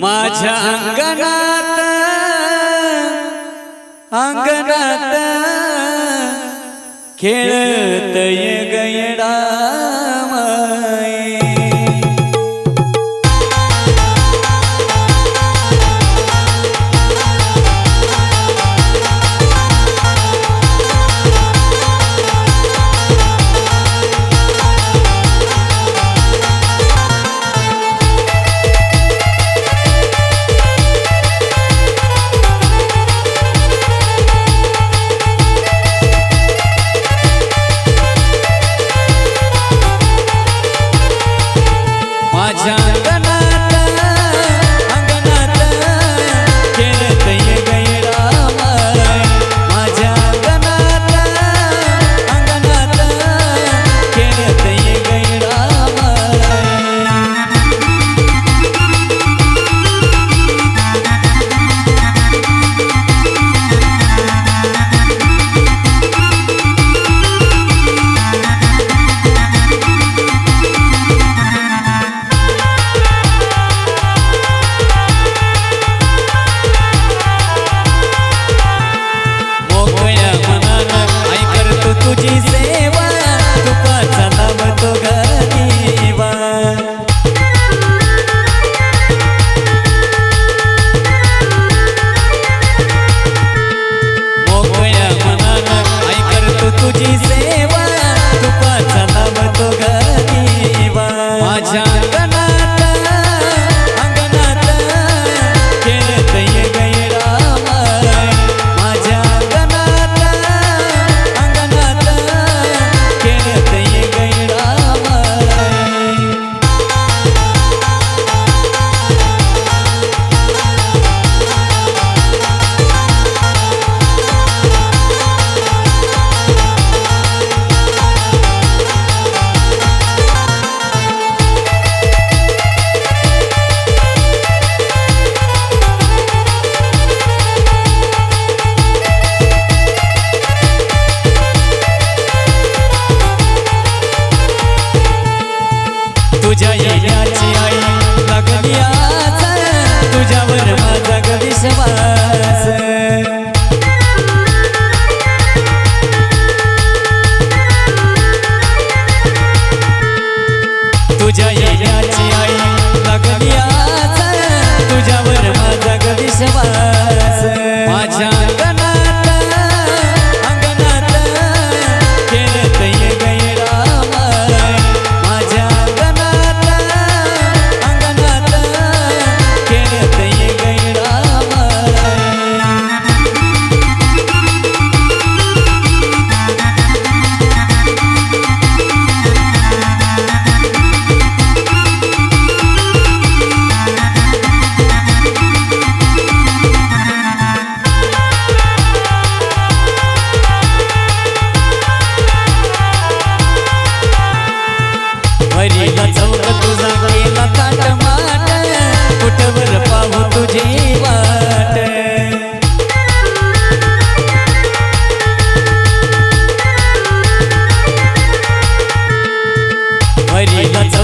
माझ्या अंगणात अंगणात खेळत ये गयडा tu dizes तुझ्या येण्याची आई लागली आज. तुझ्यावर माझा गविसवा Mighty, got That's a